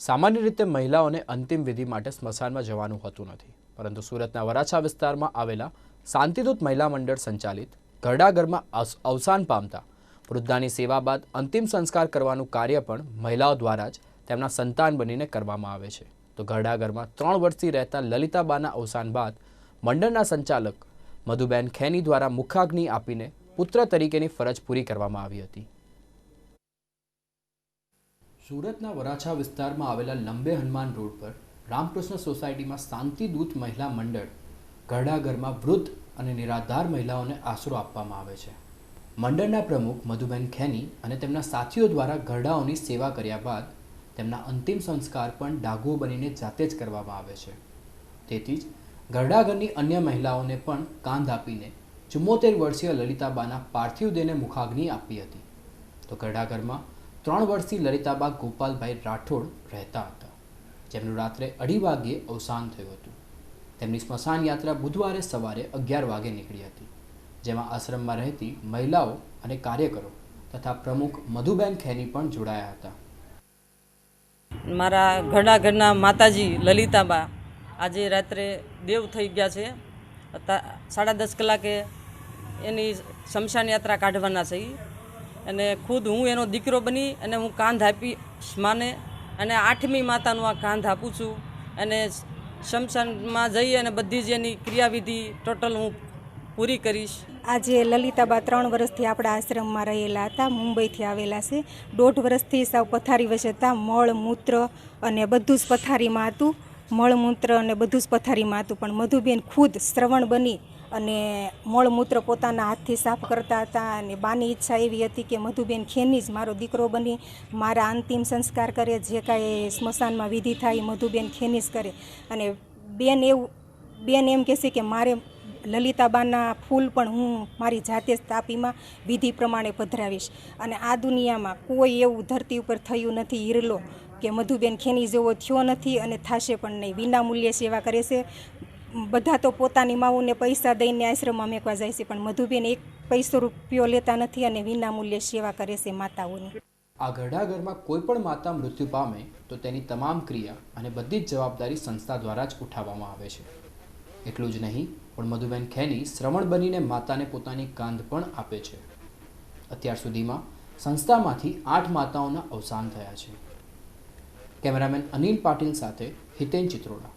સામાન્ય રીતે મહિલાઓને અંતિમ વિધિ માટે સ્મશાનમાં જવાનું હોતું નથી. પરંતુ સુરતના વરાછા વિસ્તારમાં આવેલા શાંતિદૂત મહિલા મંડળ સંચાલિત ઘરડાઘરમાં અવસાન પામતા વૃદ્ધાની સેવા બાદ અંતિમ સંસ્કાર કરવાનું કાર્ય પણ મહિલાઓ દ્વારા જ તેમના સંતાન બનીને કરવામાં આવે છે. તો ઘરડાઘરમાં ત્રણ વર્ષથી રહેતા લલિતાબાના અવસાન બાદ મંડળના સંચાલક મધુબેન ખેની દ્વારા મુખાગ્નિ આપીને પુત્ર તરીકેની ફરજ પૂરી કરવામાં આવી હતી. સુરતના વરાછા વિસ્તારમાં આવેલા લંબે હનુમાન રોડ પર રામકૃષ્ણ સોસાયટીમાં શાંતિદૂત મહિલા મંડળ ઘરડાઘરમાં વૃદ્ધ અને નિરાધાર મહિલાઓને આશરો આપવામાં આવે છે. મંડળના પ્રમુખ મધુબેન ખેની અને તેમના સાથીઓ દ્વારા ઘરડાઓની સેવા કર્યા બાદ તેમના અંતિમ સંસ્કાર પણ ડાઘો બનીને જાતે જ કરવામાં આવે છે. તેથી જ ઘરડાઘરની અન્ય મહિલાઓને પણ કાંધ આપીને ચુમ્મોતેર વર્ષીય લલિતાબાના પાર્થિવ દેહને મુખાગ્નિ આપી હતી. તો ઘરડાઘરમાં ત્રણ વર્ષથી લલિતાબા ગોપાલભાઈ રાઠોડ રહેતા હતા. જેમનું રાત્રે અઢી વાગ્યે અવસાન થયું હતું. તેમની સ્મશાન યાત્રા બુધવારે સવારે અગિયાર વાગે નીકળી હતી, જેમાં આશ્રમમાં રહેતી મહિલાઓ અને કાર્યકરો તથા પ્રમુખ મધુબેન ખેની પણ જોડાયા હતા. મારા ઘરના ઘરના માતાજી લલિતાબા આજે રાત્રે દેવ થઈ ગયા છે. સાડા દસ કલાકે એની શમશાન યાત્રા કાઢવાના છે. અને ખુદ હું એનો દીકરો બની અને હું કાંધ આપી માને અને આઠમી માતાનું આ કાંધ આપું છું. અને શમશાનમાં જઈ અને બધી જ એની ક્રિયાવિધિ ટોટલ હું પૂરી કરીશ. આજે લલિતાબા ત્રણ વર્ષથી આપણા આશ્રમમાં રહેલા હતા, મુંબઈથી આવેલા છે. દોઢ વર્ષથી સાવ પથારી વચ્ચે હતા, મળ, મૂત્ર અને બધું જ પથારીમાં હતું. મળમૂત્ર અને બધું જ પથારીમાં હતું. પણ મધુબેન ખુદ શ્રવણ બની અને મળમૂત્ર પોતાના હાથથી સાફ કરતા હતા અને બાની ઈચ્છા એવી હતી કે મધુબેન ખેની જ મારો દીકરો બની, મારા અંતિમ સંસ્કાર કરે, જે કાંઈ સ્મશાનમાં વિધિ થાય એ મધુબેન ખેની જ કરે. અને બેન એવું, બેન એમ કહેશે કે મારે લલિતાબાના ફૂલ પણ હું મારી જાતે જ તાપીમાં વિધિ પ્રમાણે પધરાવીશ. અને આ દુનિયામાં કોઈ એવું ધરતી ઉપર થયું નથી હિરલો કે મધુબેન ખેની જેવો થયો નથી અને થશે પણ નહીં. વિના મૂલ્યે સેવા કરે છે. બધા તો પોતાની માવુને પૈસા દઈને આશ્રમમાં મેકવા જાય છે, પણ મધુબેન એક પૈસો રૂપિયો લેતા નથી અને વિનામૂલ્યે સેવા કરે છે માતાઓની. આ ઘરડાઘરમાં કોઈ પણ માતા મૃત્યુ પામે તો તેની તમામ ક્રિયા અને બધી જ જવાબદારી સંસ્થા દ્વારા જ ઉઠાવવામાં આવે છે. એટલું જ નહીં, પણ મધુબેન ખેની શ્રવણ બનીને માતાને પોતાની કાંધ પણ આપે છે. અત્યાર સુધીમાં સંસ્થામાંથી આઠ માતાઓના અવસાન થયા છે. કેમેરામેન અનિલ પાટીલ સાથે હિતેન ચિત્રોડા.